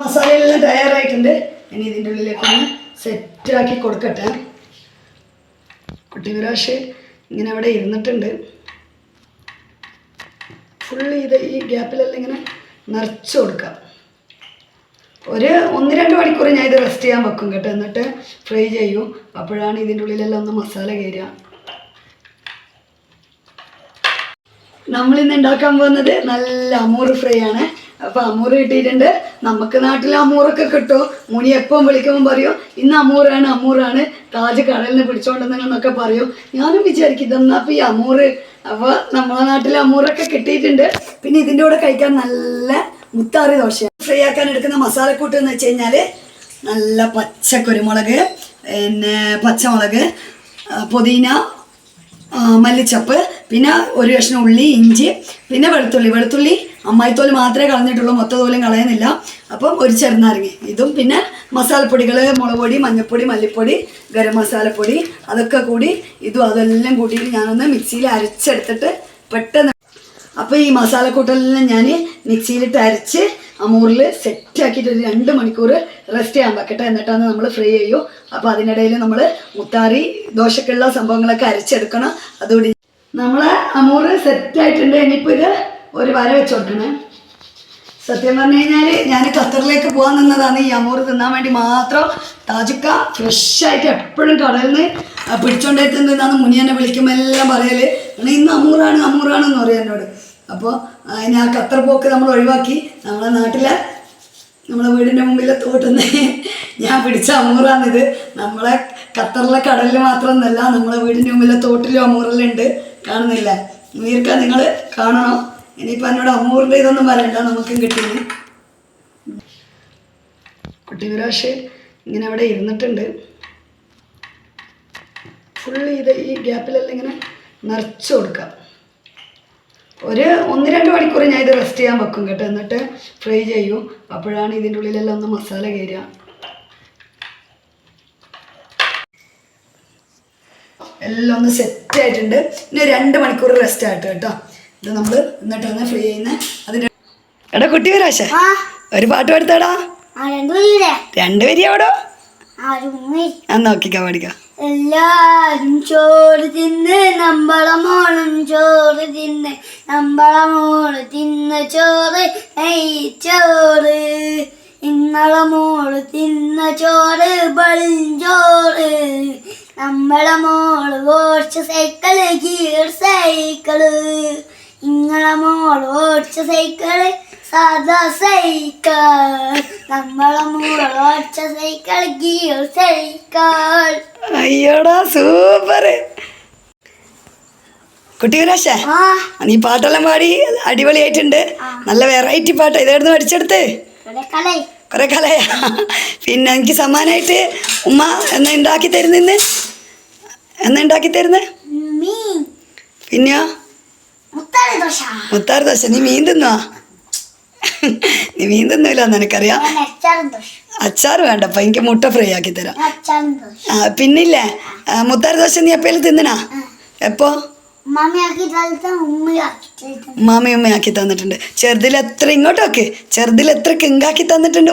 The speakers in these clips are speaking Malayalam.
മസാലയെല്ലാം തയ്യാറായിട്ടുണ്ട്. ഇനി ഇതിന്റെ ഉള്ളിലേക്ക് ഒന്ന് സെറ്റാക്കി കൊടുക്കട്ടെ. കുട്ടി വിരാശ് ഇങ്ങനെ അവിടെ ഇരുന്നിട്ടുണ്ട്. ഫുൾ ഇത് ഈ ഗ്യാപ്പിലെല്ലാം ഇങ്ങനെ നിറച്ച് കൊടുക്കാം. ഒരു ഒന്ന് രണ്ട് മണിക്കൂർ ഞാൻ ഇത് റെസ്റ്റ് ചെയ്യാൻ വെക്കും കേട്ടോ. എന്നിട്ട് ഫ്രൈ ചെയ്യൂ. അപ്പോഴാണ് ഇതിന്റെ ഉള്ളിലെല്ലാം ഒന്ന് മസാല കയറുക നമ്മളിന്ന് ഉണ്ടാക്കാൻ പോകുന്നത് നല്ല അമൂർ ഫ്രൈ ആണ്. അപ്പോൾ അമൂറ് കിട്ടിയിട്ടുണ്ട്. നമുക്ക് നാട്ടിൽ അമൂറൊക്കെ കിട്ടും. മുനി എപ്പം വിളിക്കുമ്പോൾ പറയും ഇന്ന് അമൂറാണ് അമൂറാണ്. താജ് കടലിൽ നിന്ന് പിടിച്ചോണ്ടെന്നൊക്കെ പറയും. ഞാനും വിചാരിക്കും ഇതെന്നാ ഈ അമൂറ്? അപ്പൊ നമ്മളെ നാട്ടിൽ അമൂറൊക്കെ കിട്ടിയിട്ടുണ്ട്. പിന്നെ ഇതിന്റെ കൂടെ കഴിക്കാൻ നല്ല മുത്താറി ദോശ. ഫ്രൈ ആക്കാൻ എടുക്കുന്ന മസാലക്കൂട്ട് എന്ന് വെച്ച് കഴിഞ്ഞാൽ നല്ല പച്ച കുരുമുളക് പിന്നെ പച്ചമുളക് പുതിന മല്ലിച്ചപ്പ് പിന്നെ ഒരു കഷ്ണം ഉള്ളി ഇഞ്ചി പിന്നെ വെളുത്തുള്ളി. വെളുത്തുള്ളി അമ്മായിത്തോൽ മാത്രമേ കളഞ്ഞിട്ടുള്ളൂ മൊത്ത തോലും കളയുന്നില്ല. അപ്പം ഒരു ചെറുനാരങ്ങ. ഇതും പിന്നെ മസാലപ്പൊടികൾ മുളക് പൊടി മഞ്ഞൾപ്പൊടി മല്ലിപ്പൊടി ഗരം മസാലപ്പൊടി അതൊക്കെ കൂടി ഇതും അതെല്ലാം കൂട്ടിയിട്ട് ഞാനൊന്ന് മിക്സിയിൽ അരച്ചെടുത്തിട്ട് പെട്ടെന്ന് അപ്പോൾ ഈ മസാലക്കൂട്ടലെല്ലാം ഞാൻ മിക്സിയിലിട്ട് അരച്ച് അമൂറിൽ സെറ്റാക്കിയിട്ട് ഒരു രണ്ട് മണിക്കൂർ റെസ്റ്റ് ചെയ്യാൻ വെക്കട്ടെ. എന്നിട്ടാണ് നമ്മൾ ഫ്രൈ ചെയ്യൂ. അപ്പോൾ അതിനിടയിൽ നമ്മൾ മുത്താറി ദോശക്കുള്ള സംഭവങ്ങളൊക്കെ അരച്ചെടുക്കണം. അതുകൂടി നമ്മൾ അമൂറ് സെറ്റായിട്ടുണ്ട്. ഇനിയിപ്പോൾ ഇത് ഒരു വര വെച്ചോട്ടണേ. സത്യം പറഞ്ഞു കഴിഞ്ഞാൽ ഞാൻ ഖത്തറിലേക്ക് പോകാൻ നിന്നതാണ് ഈ അമൂർ തിന്നാൻ വേണ്ടി മാത്രം താജുക്ക ഫ്രഷായിട്ട് എപ്പോഴും കടലിൽ നിന്ന് തിന്നാന്ന് മുനിയനെ വിളിക്കുമ്പോൾ എല്ലാം പറയൽ. അങ്ങനെ ഇന്ന് അമൂറാണ് അമൂറാണ് എന്ന് പറയും എന്നോട്. അപ്പോൾ ഞാൻ ഖത്തർ പോക്ക് നമ്മൾ ഒഴിവാക്കി. നമ്മളെ നാട്ടിലെ നമ്മളെ വീടിന്റെ മുമ്പിലെ തോട്ടുന്ന ഞാൻ പിടിച്ച അമൂറാണിത്. നമ്മളെ ഖത്തറിലെ കടലിൽ മാത്രമൊന്നുമല്ല നമ്മളെ വീടിന്റെ മുമ്പിലെ തോട്ടിലും അമൂറിലുണ്ട്. കാണുന്നില്ല? നീർക്ക നിങ്ങൾ കാണണോ? ഇനിയിപ്പോൾ എന്നോട് അമ്മൂറിന്റെ ഇതൊന്നും പറയണ്ട നമുക്കും കിട്ടിയത് കുട്ടി വിരാശ് ഇങ്ങനെ അവിടെ ഇരുന്നിട്ടുണ്ട്. ഫുള്ള് ഇത് ഈ ഗ്യാപ്പിലെല്ലാം ഇങ്ങനെ നിറച്ച് കൊടുക്കാം. ഒരു ഒന്ന് രണ്ട് മണിക്കൂർ ഞാൻ ഇത് റെസ്റ്റ് ചെയ്യാൻ വെക്കും കേട്ടോ. എന്നിട്ട് ഫ്രൈ ചെയ്യൂ. അപ്പോഴാണ് ഇതിന്റെ ഉള്ളിലെല്ലാം ഒന്ന് മസാല കയറുക എല്ലാം ഒന്ന് സെറ്റ് ആയിട്ടുണ്ട്. ഇനി രണ്ട് മണിക്കൂർ റെസ്റ്റ് ആയിട്ട് കേട്ടോ. ഇത് നമ്മൾ എന്നിട്ടാണ് ഫ്രീ ചെയ്യുന്ന അതിന്റെ എടാ കുട്ടി വരാശ. ഒരു പാട്ട് പാടുത്താടാ. ആ രണ്ടു പേരില്ലേ രണ്ട് വരി എവിടോ? നോക്കിക്കാം പാടിക്കാം. എല്ലാരും ചോറ് തിന്ന് നമ്മളെ മോളും ചോറ് തിന്ന് നമ്മളെ മോൾ തിന്ന ചോറ് ചോറ്. ഇന്നളെ മോൾ തിന്ന ചോറ് ബളിഞ്ചോറ് നമ്മളെ മോൾ ഓടിച്ച സൈക്കിൾ ഗിയർ സൈക്കിൾ മോൾ ഓടിച്ച സൈക്കിൾ സാധാ സൈക്കിൾ നമ്മളെ മോൾ ഓടിച്ച സൈക്കിൾ ഗിയർ സൈക്കിൾ. അയ്യോടാ സൂപ്പർ കുട്ടി വിരാശ ആ. നീ പാട്ടെല്ലാം പാടി അടിപൊളിയായിട്ടുണ്ട്. നല്ല വെറൈറ്റി പാട്ട് ഇതായിരുന്നു പഠിച്ചെടുത്ത്? കിടക്കളെ കുറെ കലയാ പിന്നെ എനിക്ക് സമ്മാനമായിട്ട് ഉമ്മ എന്നാ ഉണ്ടാക്കി തരുന്നിന്ന്? എന്നാ ഉണ്ടാക്കി തരുന്നേ? പിന്നെയോ? മുത്താറി ദോശ നീ മീൻ തിന്നോ? നീ മീൻ തിന്നില്ല എനിക്കറിയാം അച്ചാർ വേണ്ടപ്പ എനിക്ക് മുട്ട ഫ്രൈ ആക്കി തരാം. പിന്നില്ലേ? മുത്താർ ദോശ നീ എപ്പോഴും തിന്നണാ? എപ്പോ? മാമി ഉമ്മയാക്കി തന്നിട്ടുണ്ട്. ചെറുതിൽ എത്ര ഇങ്ങോട്ടൊക്കെ ചെറുതിൽ എത്ര കിങ്കാക്കി തന്നിട്ടുണ്ട്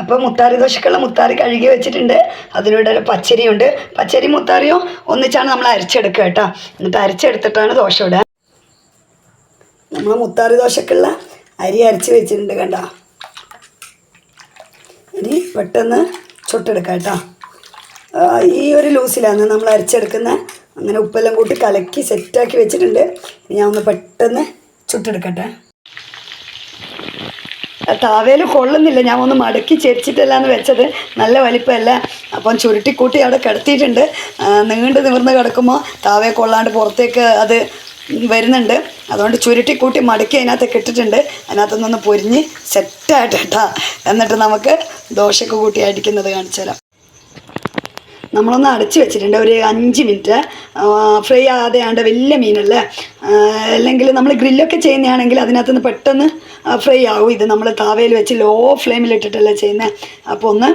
അപ്പോൾ മുത്താറി ദോശക്കുള്ള മുത്താറി കഴുകി വെച്ചിട്ടുണ്ട്. അതിലൂടെ ഒരു പച്ചരിയുണ്ട്. പച്ചരി മുത്താറിയും ഒന്നിച്ചാണ് നമ്മൾ അരച്ചെടുക്കുക കേട്ടോ. എന്നിട്ട് അരച്ചെടുത്തിട്ടാണ് ദോശ ഇടുക. നമ്മൾ മുത്താറി ദോശക്കുള്ള അരി അരച്ച് വെച്ചിട്ടുണ്ട് കേട്ടോ ഇനി പെട്ടെന്ന് ചുട്ടെടുക്കാം കേട്ടോ. ഈ ഒരു ലൂസിലാണ് നമ്മൾ അരച്ചെടുക്കുന്ന. അങ്ങനെ ഉപ്പെല്ലാം കൂട്ടി കലക്കി സെറ്റാക്കി വെച്ചിട്ടുണ്ട്. ഞാൻ ഒന്ന് പെട്ടെന്ന് ചുട്ടെടുക്കട്ടെ. താവേൽ കൊള്ളുന്നില്ല. ഞാൻ ഒന്ന് മടക്കി ചെരിച്ചിട്ടല്ലാന്ന് വെച്ചത്. നല്ല വലിപ്പമല്ല. അപ്പം ചുരുട്ടിക്കൂട്ടി അവിടെ കിടത്തിയിട്ടുണ്ട്. നീണ്ടു നിവർന്ന് കിടക്കുമ്പോൾ താവേ കൊള്ളാണ്ട് പുറത്തേക്ക് അത് വരുന്നുണ്ട്. അതുകൊണ്ട് ചുരുട്ടിക്കൂട്ടി മടക്കി അതിനകത്തേക്ക് ഇട്ടിട്ടുണ്ട്. അതിനകത്തുനിന്ന് പൊരിഞ്ഞ് സെറ്റായിട്ട് കേട്ടാ എന്നിട്ട് നമുക്ക് ദോശക്ക് കൂട്ടി അടിക്കുന്നത് കാണിച്ചു തരാം നമ്മളൊന്ന് അടച്ച് വെച്ചിട്ടുണ്ട്. ഒരു അഞ്ച് മിനിറ്റ്. ഫ്രൈ ആകാതെയാണ്ട് വലിയ മീനല്ലേ. അല്ലെങ്കിൽ നമ്മൾ ഗ്രില്ലൊക്കെ ചെയ്യുന്നതാണെങ്കിൽ അതിനകത്ത് നിന്ന് പെട്ടെന്ന് ഫ്രൈ ആവും. ഇത് നമ്മൾ താവയിൽ വെച്ച് ലോ ഫ്ലെയിമിലിട്ടിട്ടല്ലേ ചെയ്യുന്നത് അപ്പോൾ ഒന്ന്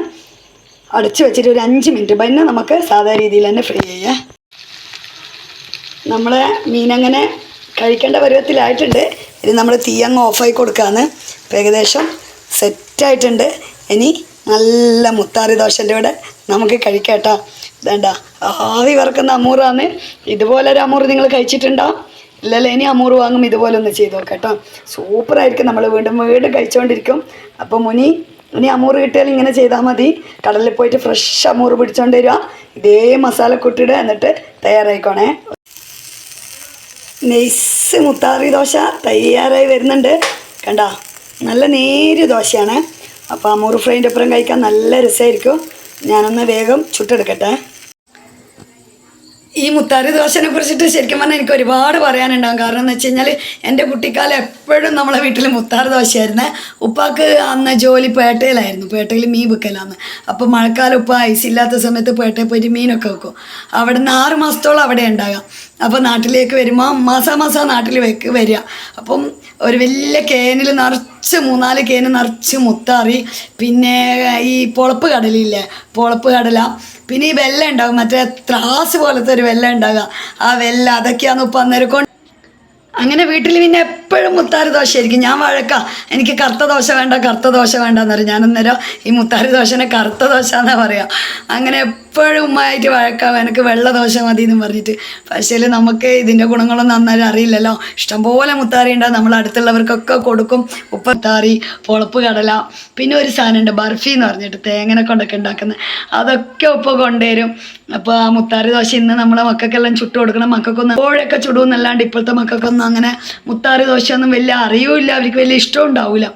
അടച്ച് വെച്ചിട്ട് ഒരു അഞ്ച് മിനിറ്റ്. പിന്നെ നമുക്ക് സാധാ രീതിയിൽ തന്നെ ഫ്രൈ ചെയ്യാം. നമ്മളെ മീനങ്ങനെ കഴിക്കേണ്ട പരുവത്തിലായിട്ടുണ്ട്. ഇനി നമ്മൾ തീയങ്ങ് ഓഫായി കൊടുക്കാന്ന്. ഏകദേശം സെറ്റായിട്ടുണ്ട് ഇനി നല്ല മുത്താറി ദോശന്റെ കൂടെ നമുക്ക് കഴിക്കാട്ടോ. വേണ്ട ആവി വറക്കുന്ന അമൂറാണ് ഇതുപോലൊരു അമൂറ് നിങ്ങൾ കഴിച്ചിട്ടുണ്ടോ? ഇല്ലല്ലോ ഇനി അമൂറ് വാങ്ങും ഇതുപോലെ ഒന്ന് ചെയ്ത് നോക്കട്ടോ. സൂപ്പറായിരിക്കും നമ്മൾ വീണ്ടും വീണ്ടും കഴിച്ചുകൊണ്ടിരിക്കും അപ്പോൾ മുനി ഇനി അമൂറ് കിട്ടിയാൽ ഇങ്ങനെ ചെയ്താൽ മതി. കടലിൽ പോയിട്ട് ഫ്രഷ് അമൂറ് പിടിച്ചോണ്ട് വരിക. ഇതേ മസാല കൂട്ടിയിടുക എന്നിട്ട് തയ്യാറായിക്കോണേ. നെയ്സ് മുത്താറി ദോശ തയ്യാറായി വരുന്നുണ്ട്. കണ്ട നല്ല നേരിയ ദോശയാണ്. അപ്പോൾ അമൂറ് ഫ്രൈന്റെ അപ്പുറം കഴിക്കാൻ നല്ല രസമായിരിക്കും. ഞാനൊന്ന് വേഗം ചുട്ടെടുക്കട്ടെ. ഈ മുത്താറി ദോശനെ കുറിച്ചിട്ട് ശരിക്കും പറഞ്ഞാൽ എനിക്ക് ഒരുപാട് പറയാനുണ്ടാകും കാരണം എന്ന് വെച്ച് കഴിഞ്ഞാൽ എന്റെ കുട്ടിക്കാലം എപ്പോഴും നമ്മളെ വീട്ടിൽ മുത്താറ് ദോശയായിരുന്നേ. ഉപ്പാക്ക് അന്ന് ജോലി പേട്ടയിലായിരുന്നു. പേട്ടയിൽ മീൻ വെക്കലാന്ന്. അപ്പോൾ മഴക്കാലം ഉപ്പ ഐസില്ലാത്ത സമയത്ത് പേട്ടയിൽ പോയിട്ട് മീനൊക്കെ വെക്കും. അവിടെ നിന്ന് ആറ് മാസത്തോളം അവിടെ ഉണ്ടാകാം. അപ്പോൾ നാട്ടിലേക്ക് വരുമ്പോൾ മാസാ മാസം നാട്ടിൽ വെക്ക് വരിക. അപ്പം ഒരു വലിയ കേനിൽ നിറച്ച് മൂന്നാൽ കേന് നിറച്ച് മുത്താറി പിന്നെ ഈ പൊളപ്പ് കടലില്ലേ പൊളപ്പ് കടല പിന്നെ ഈ വെല്ലം ഉണ്ടാകും മറ്റേ ത്രാസ് പോലത്തെ ഒരു വെല്ലം ഉണ്ടാകുക ആ വെല്ല അതൊക്കെയാണ് ഇപ്പം അന്നേരം കൊണ്ട് അങ്ങനെ വീട്ടിൽ പിന്നെ എപ്പോഴും മുത്താറി ദോശയായിരിക്കും ഞാൻ വഴക്ക. എനിക്ക് കറുത്ത ദോശ വേണ്ട കറുത്ത ദോശ വേണ്ടെന്ന് പറയും. ഞാൻ അന്നേരം ഈ മുത്താറി ദോശനെ കറുത്ത ദോശ എന്നാ പറയുക അങ്ങനെ എപ്പോഴും ഉമ്മയായിട്ട് വഴക്കാം എനിക്ക് വെള്ള ദോശ മതി എന്ന് പറഞ്ഞിട്ട്. പക്ഷേ നമുക്ക് ഇതിന്റെ ഗുണങ്ങളൊന്നും നന്നായി അറിയില്ലല്ലോ. ഇഷ്ടംപോലെ മുത്താറി ഉണ്ടാകും നമ്മൾ അടുത്തുള്ളവർക്കൊക്കെ കൊടുക്കും. ഉപ്പത്താറി പൊളപ്പ് കടല പിന്നെ ഒരു സാധനമുണ്ട് ബർഫി എന്ന് പറഞ്ഞിട്ട് തേങ്ങനെ കൊണ്ടൊക്കെ ഉണ്ടാക്കുന്നത് അതൊക്കെ ഉപ്പ കൊണ്ടുവരും. അപ്പോൾ ആ മുത്താറി ദോശ ഇന്ന് നമ്മളെ മക്കൾക്കെല്ലാം ചുട്ടു കൊടുക്കണം. മക്കൾക്കൊന്നും എപ്പോഴൊക്കെ ചുടുമെന്നല്ലാണ്ട് ഇപ്പോഴത്തെ മക്കൾക്കൊന്നും അങ്ങനെ മുത്താറി ദോശയൊന്നും വലിയ അറിയൂല്ല അവർക്ക് വലിയ ഇഷ്ടം ഉണ്ടാവില്ല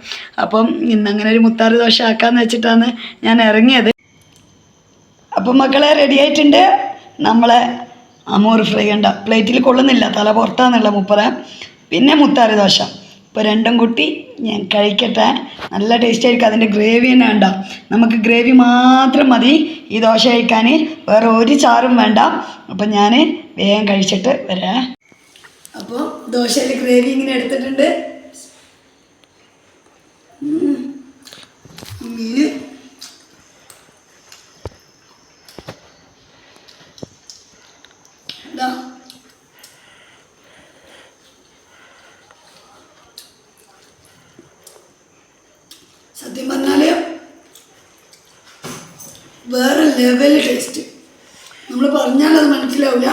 അപ്പം ഇന്നങ്ങനെ ഒരു മുത്താറി ദോശ ആക്കാന്ന് വെച്ചിട്ടാണ് ഞാൻ ഇറങ്ങിയത്. അപ്പം മക്കളെ റെഡി ആയിട്ടുണ്ട്? നമ്മളെ അമൂർ ഫ്രൈ ഉണ്ട് പ്ലേറ്റിൽ കൊള്ളുന്നില്ല. തല പുറത്താന്നുള്ള മുപ്പത് പിന്നെ മുത്താറി ദോശ. ഇപ്പോൾ രണ്ടും കൂട്ടി ഞാൻ കഴിക്കട്ടെ. നല്ല ടേസ്റ്റ് ആയിരിക്കും. അതിന്റെ ഗ്രേവി തന്നെ വേണ്ട നമുക്ക് ഗ്രേവി മാത്രം മതി ഈ ദോശ കഴിക്കാൻ വേറെ ഒരു ചാറും വേണ്ട. അപ്പം ഞാൻ വേഗം കഴിച്ചിട്ട് വരാം. അപ്പോൾ ദോശയിൽ ഗ്രേവി ഇങ്ങനെ എടുത്തിട്ടുണ്ട്. ഉം. മീന് ഇതാ സത്യം പറഞ്ഞാൽ വേറെ ലെവൽ ടേസ്റ്റ് നമ്മൾ പറഞ്ഞാൽ അത് മനസ്സിലാവില്ല.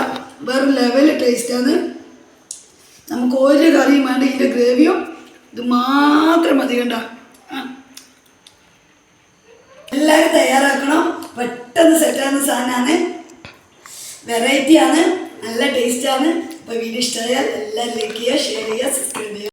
വേറെ ലെവൽ ടേസ്റ്റാണ് നമുക്ക് ഒരു കറിയും വേണ്ട ഇതിന്റെ ഗ്രേവിയും ഇത് മാത്രം മതി കണ്ട. എല്ലാവരും തയ്യാറാക്കണം. പെട്ടെന്ന് സെറ്റാകുന്ന സാധനമാണ് വെറൈറ്റിയാണ് നല്ല ടേസ്റ്റാണ് അപ്പോൾ വീഡിയോ ഇഷ്ടമായാൽ എല്ലാം ലൈക്ക് ചെയ്യുക ഷെയർ ചെയ്യുക സബ്സ്ക്രൈബ്